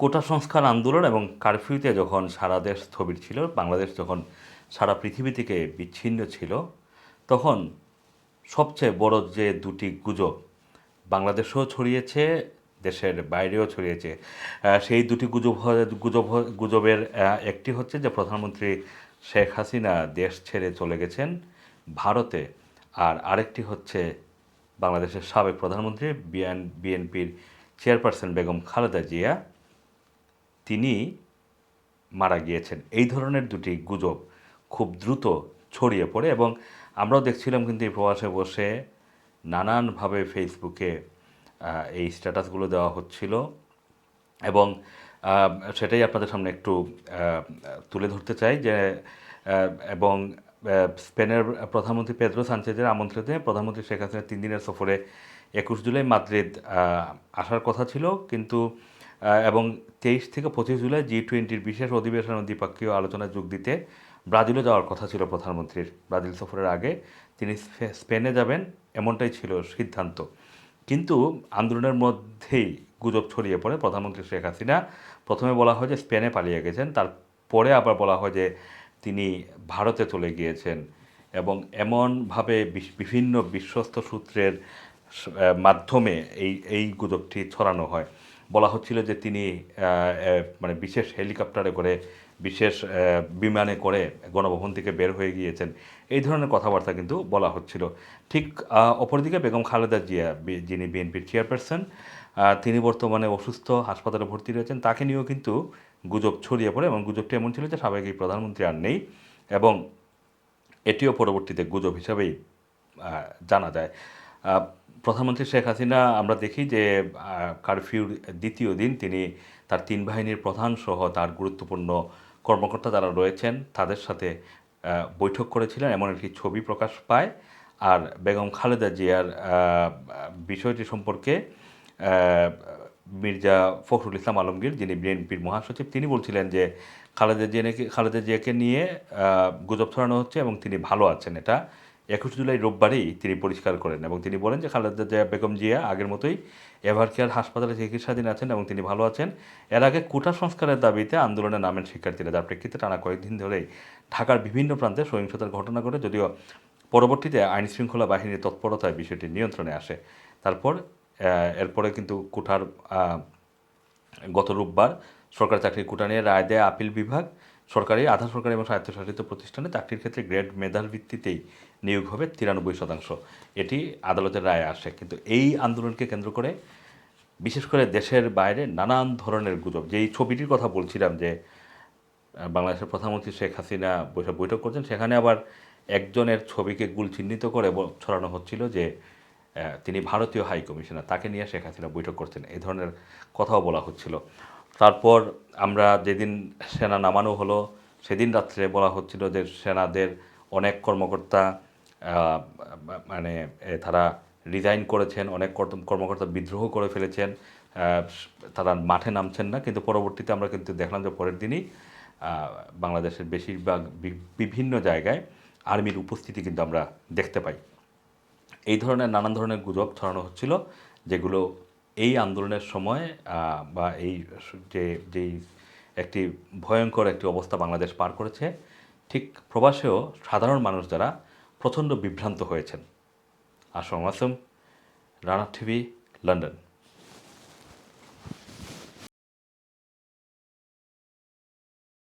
কোটা সংস্কার আন্দোলন এবং কারফিউতে যখন সারা দেশ স্থবির ছিল, বাংলাদেশ যখন সারা পৃথিবী থেকে বিচ্ছিন্ন ছিল, তখন সবচেয়ে বড় যে দুটি গুজব বাংলাদেশেও ছড়িয়েছে, দেশের বাইরেও ছড়িয়েছে সেই দুটি গুজব গুজব গুজবের একটি হচ্ছে যে প্রধানমন্ত্রী শেখ হাসিনা দেশ ছেড়ে চলে গেছেন ভারতে আর আরেকটি হচ্ছে বাংলাদেশের সাবেক প্রধানমন্ত্রী বিএন, বিএনপির চেয়ারপারসন বেগম খালেদা জিয়া। তিনি মারা গিয়েছেন। এই ধরনের দুটি গুজব খুব দ্রুত ছড়িয়ে পড়ে এবং আমরাও দেখছিলাম কিন্তু এই প্রবাসে বসে নানানভাবে ফেসবুকে এই স্ট্যাটাসগুলো দেওয়া হচ্ছিল এবং সেটাই আপনাদের সামনে একটু তুলে ধরতে চাই যে এবং স্পেনের প্রধানমন্ত্রী পেদ্রো সানচেজের আমন্ত্রণে প্রধানমন্ত্রী শেখ হাসিনা তিন দিনের সফরে একুশ জুলাই মাদ্রিদ আসার কথা ছিল। কিন্তু এবং তেইশ থেকে পঁচিশ জুলাই জি টোয়েন্টির বিশেষ অধিবেশনে দ্বিপাক্ষীয় আলোচনায় যোগ দিতে ব্রাজিলে যাওয়ার কথা ছিল প্রধানমন্ত্রীর। ব্রাজিল সফরের আগে তিনি স্পেনে যাবেন, এমনটাই ছিল সিদ্ধান্ত। কিন্তু আন্দোলনের মধ্যেই গুজব ছড়িয়ে পড়ে প্রধানমন্ত্রী শেখ হাসিনা। প্রথমে বলা হয় যে স্পেনে পালিয়ে গেছেন, তারপরে আবার বলা হয় যে তিনি ভারতে চলে গিয়েছেন। এবং এমনভাবে বিভিন্ন বিশ্বস্ত সূত্রের মাধ্যমে এই এই গুজবটি ছড়ানো হয়। বলা হচ্ছিল যে তিনি মানে বিশেষ হেলিকপ্টারে করে, বিশেষ বিমানে করে গণভবন থেকে বের হয়ে গিয়েছেন। এই ধরনের কথাবার্তা কিন্তু বলা হচ্ছিল। ঠিক অপরদিকে বেগম খালেদা জিয়া যিনি বিএনপির চেয়ারপারসন তিনি বর্তমানে অসুস্থ, হাসপাতালে ভর্তি রয়েছেন। তাকে নিয়েও কিন্তু গুজব ছড়িয়ে পড়ে এবং গুজবটি এমন ছিল যে সাবেক এই প্রধানমন্ত্রী আর নেই এবং এটিও পরবর্তীতে গুজব হিসাবেই জানা যায়। প্রধানমন্ত্রী শেখ হাসিনা, আমরা দেখি যে কারফিউর দ্বিতীয় দিন তিনি তার তিন বাহিনীর প্রধান সহ তার গুরুত্বপূর্ণ কর্মকর্তা যারা রয়েছেন, তাদের সাথে বৈঠক করেছিলেন। এমন একটি ছবি প্রকাশ পায়। আর বেগম খালেদা জিয়ার বিষয়টি সম্পর্কে মির্জা ফখরুল ইসলাম আলমগীর, যিনি বিএনপির মহাসচিব, তিনি বলছিলেন যে, খালেদা জিয়াকে খালেদা জিয়াকে নিয়ে গুজব ছড়ানো হচ্ছে এবং তিনি ভালো আছেন। এটা একুশ জুলাই রোববারেই তিনি পরিষ্কার করেন এবং তিনি বলেন যে খালেদা জিয়া, বেগম জিয়া আগের মতোই এভার কেয়ার হাসপাতালে চিকিৎসাধীন আছেন এবং তিনি ভালো আছেন। এর আগে কোটা সংস্কারের দাবিতে আন্দোলনে নামেন শিক্ষার্থীরা, যার প্রেক্ষিতে টানা কয়েকদিন ধরেই ঢাকার বিভিন্ন প্রান্তে সহিংসতার ঘটনা ঘটে, যদিও পরবর্তীতে আইন শৃঙ্খলা বাহিনীর তৎপরতায় বিষয়টি নিয়ন্ত্রণে আসে। তারপর এরপরে কিন্তু কোঠার গত রোববার সরকারি চাকরির কোটা নিয়ে রায় দেয় আপিল বিভাগ। সরকারি, আধা সরকারি এবং স্বায়ত্তশাসিত প্রতিষ্ঠানে চাকরির ক্ষেত্রে গ্রেড মেধার ভিত্তিতেই নিয়োগ হবে তিরানব্বই শতাংশ। এটি আদালতের রায়ে আসে। কিন্তু এই আন্দোলনকে কেন্দ্র করে, বিশেষ করে দেশের বাইরে নানান ধরনের গুজব। যেই ছবিটির কথা বলছিলাম যে বাংলাদেশের প্রধানমন্ত্রী শেখ হাসিনা বসে বৈঠক করছেন, সেখানে আবার একজনের ছবিকে গুল চিহ্নিত করে ছড়ানো হচ্ছিল যে তিনি ভারতীয় হাই কমিশনার। তাকে নিয়ে শেখ হাসিনা বৈঠক করছেন। এই ধরনের কথাও বলা হচ্ছিল। তারপর আমরা যেদিন সেনা নামানো হলো, সেদিন রাত্রে বলা হচ্ছিল যে সেনাদের অনেক কর্মকর্তা মানে তারা রিজাইন করেছেন, অনেক কর্ত- কর্মকর্তা বিদ্রোহ করে ফেলেছেন তারা মাঠে নামছেন না, কিন্তু পরবর্তীতে আমরা কিন্তু দেখলাম যে পরের দিনই বাংলাদেশের বেশিরভাগ বিভিন্ন জায়গায় আর্মির উপস্থিতি কিন্তু আমরা দেখতে পাই। এই ধরনের নানান ধরনের গুজব ছড়ানো হচ্ছিল, যেগুলো এই আন্দোলনের সময় বা এই যে যেই একটি ভয়ঙ্কর একটি অবস্থা বাংলাদেশ পার করেছে, ঠিক প্রবাসেও সাধারণ মানুষ যারা প্রচণ্ড বিভ্রান্ত হয়েছেন। Assam Assam Rana TV, London.